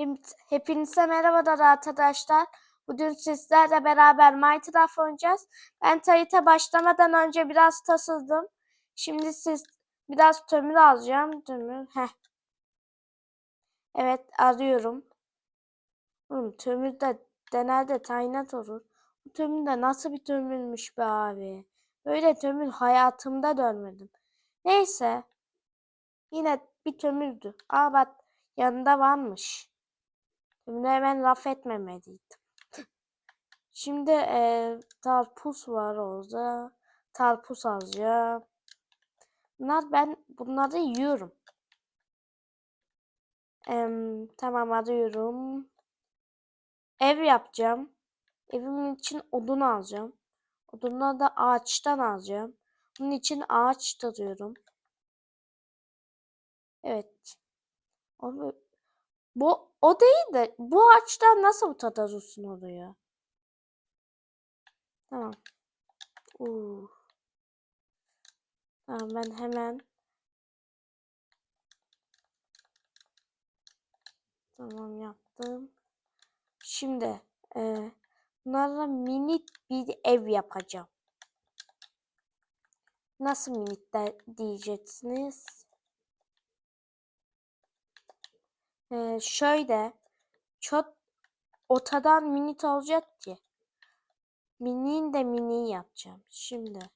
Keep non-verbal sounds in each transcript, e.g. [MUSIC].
Hep- Hepinize merhaba arkadaşlar. Bugün sizlerle beraber Minecraft oynayacağız. Ben Tayit'e başlamadan önce biraz tasıldım. Şimdi siz biraz kömür alacağım. Kömür. Heh. Evet arıyorum. Oğlum kömür de genelde tayinat olur. Bu kömür de nasıl bir kömürmüş be abi. Böyle kömür hayatımda görmedim. Neyse. Yine bir kömürdü. Aa bak yanında varmış. Şimdi hemen laf etmemeliydim. Şimdi e, tarpus var orada. Tarpus alacağım. Bunlar ben bunları yiyorum. Em, tamam arıyorum. Ev yapacağım. Evimin için odun alacağım. Odunları da ağaçtan alacağım. Bunun için ağaç tarıyorum. Evet. Abi, bu o değil de bu ağaçtan nasıl bu tadarussun oluyor? Tamam. Uh. Tamam ben hemen tamam yaptım. Şimdi e, bunlarla minik bir ev yapacağım. Nasıl minik de diyeceksiniz? E, şöyle çok ortadan minik olacak ki. Mini'nin de mini yapacağım. Şimdi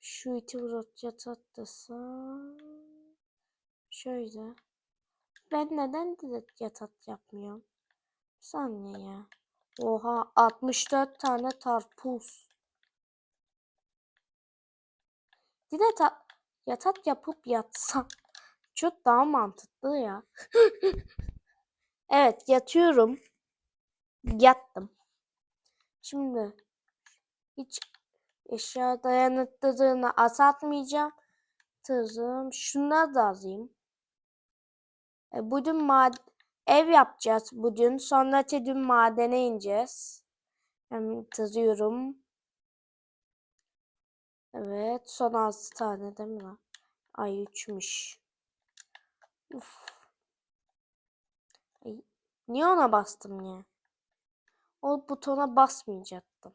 şu iti uzatacağım tatlısam. Şöyle. Ben neden direkt yatak yapmıyorum? Saniye ya. Oha 64 tane tarpuz. Direkt ta- yatak yapıp yatsam. Çok daha mantıklı ya. [LAUGHS] evet yatıyorum. Yattım. Şimdi hiç eşya dayanıklılığını azaltmayacağım. Tızım. Şunları da alayım. E, bugün mad ev yapacağız bugün. Sonra dün madene ineceğiz. Hem tızıyorum. Evet. Son 6 tane değil mi? Ay 3'müş. Uf. Ay, niye ona bastım ya? O butona basmayacaktım.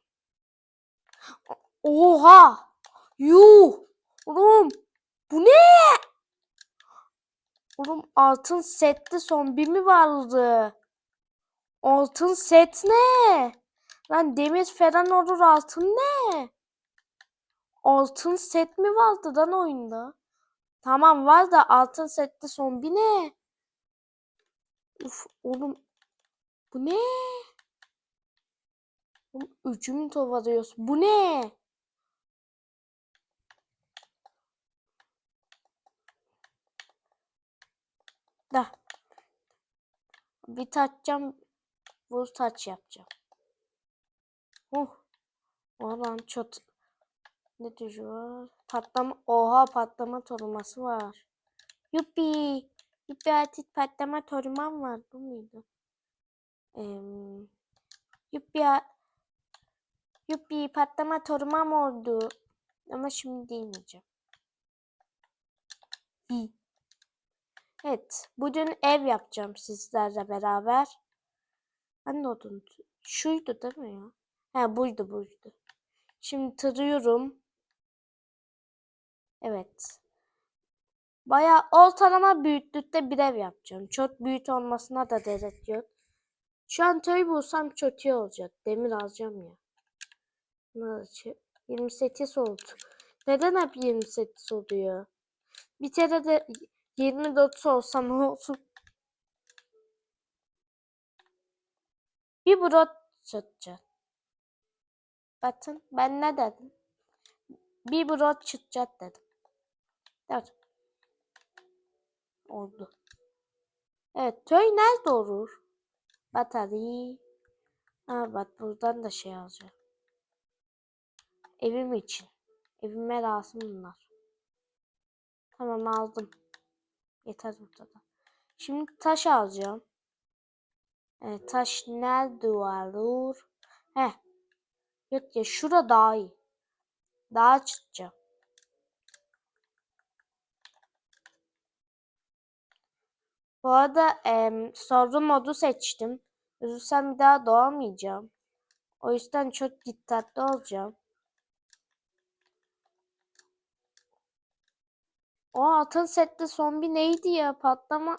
Oha! Yuh! Oğlum! Bu ne? Oğlum altın setli son bir mi vardı? Altın set ne? Lan demir falan olur altın ne? Altın set mi vardı lan oyunda? Tamam var da altın setli son bir ne? Uf oğlum bu ne? Oğlum üçümü tovalıyorsun. Bu ne? Da. Bir taçacağım. Bu taç yapacağım. Oh. Oradan çot. Ne tuşu var? Patlama. Oha patlama toruması var. Yuppi. Yuppi artık patlama torumam var. Bu muydu? Ee, yuppi. Yuppi patlama torumam oldu. Ama şimdi değmeyeceğim. İyi. Evet. Bugün ev yapacağım sizlerle beraber. Anne odun. Şuydu değil mi ya? He buydu buydu. Şimdi tırıyorum. Evet. Bayağı ortalama büyüklükte bir ev yapacağım. Çok büyük olmasına da gerek yok. Şu an köy bulsam çok iyi olacak. Demir alacağım ya. Nasıl? 28 oldu. Neden hep 28 oluyor? Bir kere de 24 olsa ne olsun? Bir brot çıkacak. Bakın ben ne dedim? Bir brot çıkacak dedim. Evet. Oldu. Evet köy nerede olur? Batarya. Ha bak buradan da şey alacağım. Evim için. Evime lazım bunlar. Tamam aldım. Yeter burada da. Şimdi taş alacağım. Evet, taş nerede olur? Heh. Yok ya şura daha iyi. Daha çıkacağım. Bu arada em, soru modu seçtim. Ölürsem bir daha doğamayacağım. O yüzden çok dikkatli olacağım. O atın setli zombi neydi ya? Patlama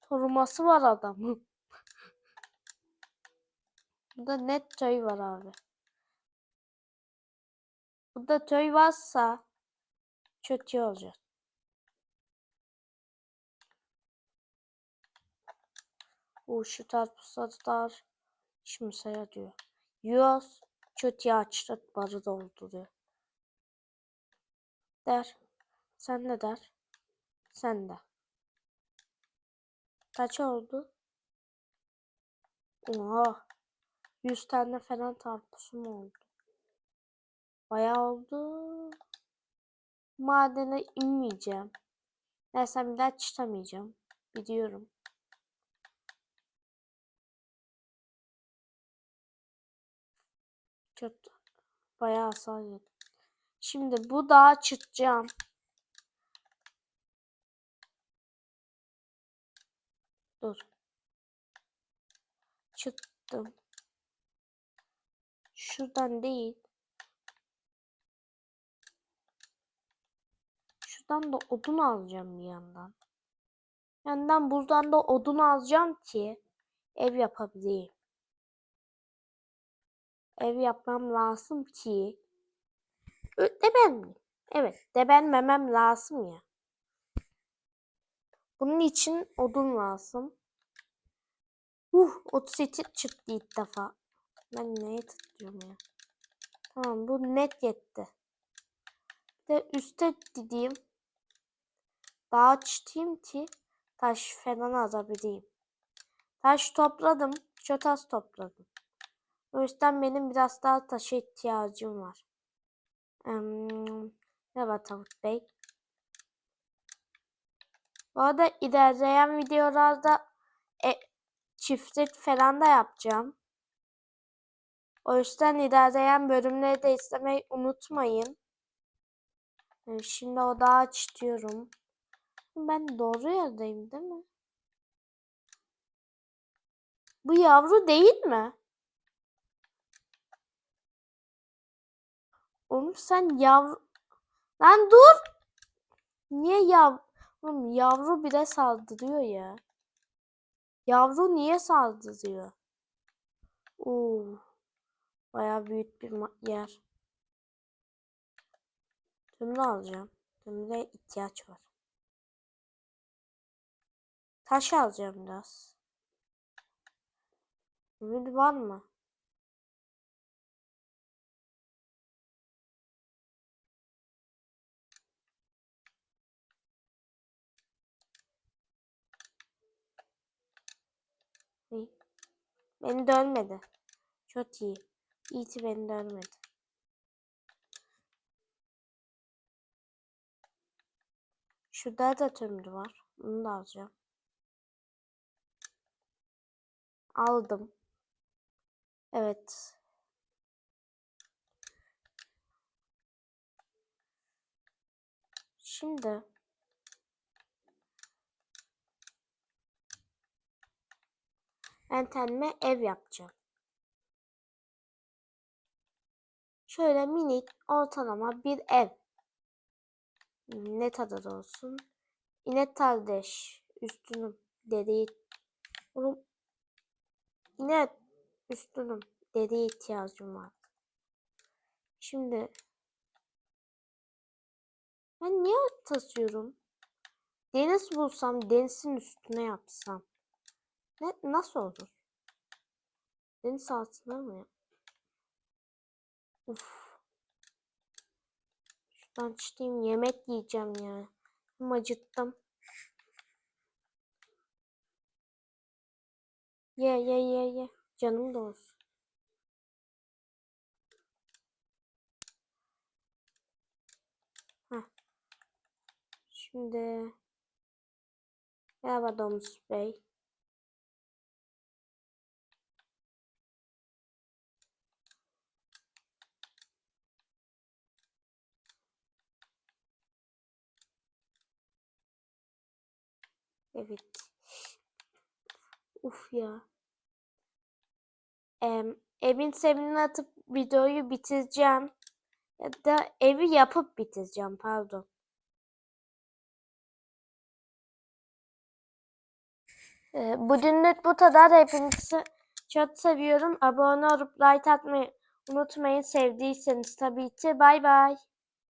koruması var adamın. [LAUGHS] Burada net töy var abi. Burada töy varsa çok iyi olacak. O şu tarpuslar şimdi saya diyor. Yiyoruz. Kötü açtık barı dolduruyor. Der. Sen ne der? Sen de. Kaç oldu? Oha. 100 tane falan tarpusum oldu. Bayağı oldu. Madene inmeyeceğim. Neyse bir daha çıkamayacağım. Biliyorum. Kötü. Bayağı hasar. Şimdi bu dağa çıkacağım. Dur. Çıktım. Şuradan değil. Şuradan da odun alacağım bir yandan. Yandan buradan da odun alacağım ki ev yapabileyim. Ev yapmam lazım ki Deben mi? Evet, debenmemem lazım ya. Bunun için odun lazım. Uh, 32 çıktı ilk defa. Ben neye tıklıyorum ya? Tamam, bu net yetti. Bir de üste gideyim. Daha çıkayım ki taş falan alabileyim. Taş topladım. Az topladım. O yüzden benim biraz daha taşa ihtiyacım var. Hmm, merhaba Tavuk Bey. Bu arada ilerleyen videolarda e, çiftlik falan da yapacağım. O yüzden ilerleyen bölümleri de izlemeyi unutmayın. Ee, şimdi odağı açıyorum. Ben doğru yerdeyim değil mi? Bu yavru değil mi? Oğlum sen yavru... Lan dur! Niye yav... Oğlum yavru bile saldırıyor ya. Yavru niye saldırıyor? Oo. Bayağı büyük bir yer. Tümle alacağım. Tümle ihtiyaç var. Taş alacağım biraz. Ümit var mı? İyi. Beni dönmedi. Çok iyi. İyi ki beni dönmedi. Şurada da tümlü var. Bunu da alacağım. Aldım. Evet. Şimdi ben ev yapacağım. Şöyle minik ortalama bir ev. Ne tadı olsun. İnek kardeş üstünüm dedi. Oğlum inek üstünüm dedi ihtiyacım var. Şimdi ben niye tasıyorum? Deniz bulsam denizin üstüne yapsam. Ne, nasıl olur? Deniz altında mı ya? Uf. Şuradan çıkayım yemek yiyeceğim ya. Hem acıktım. Ye ye ye ye. Canım da olsun. Şimdi Merhaba Domuz Bey. Evet. Uf ya. Em, evin sevinini atıp videoyu bitireceğim. Ya da evi yapıp bitireceğim pardon. Ee, bugünlük bu kadar. Hepinizi çok seviyorum. Abone olup like atmayı unutmayın. Sevdiyseniz tabii ki. Bay bay.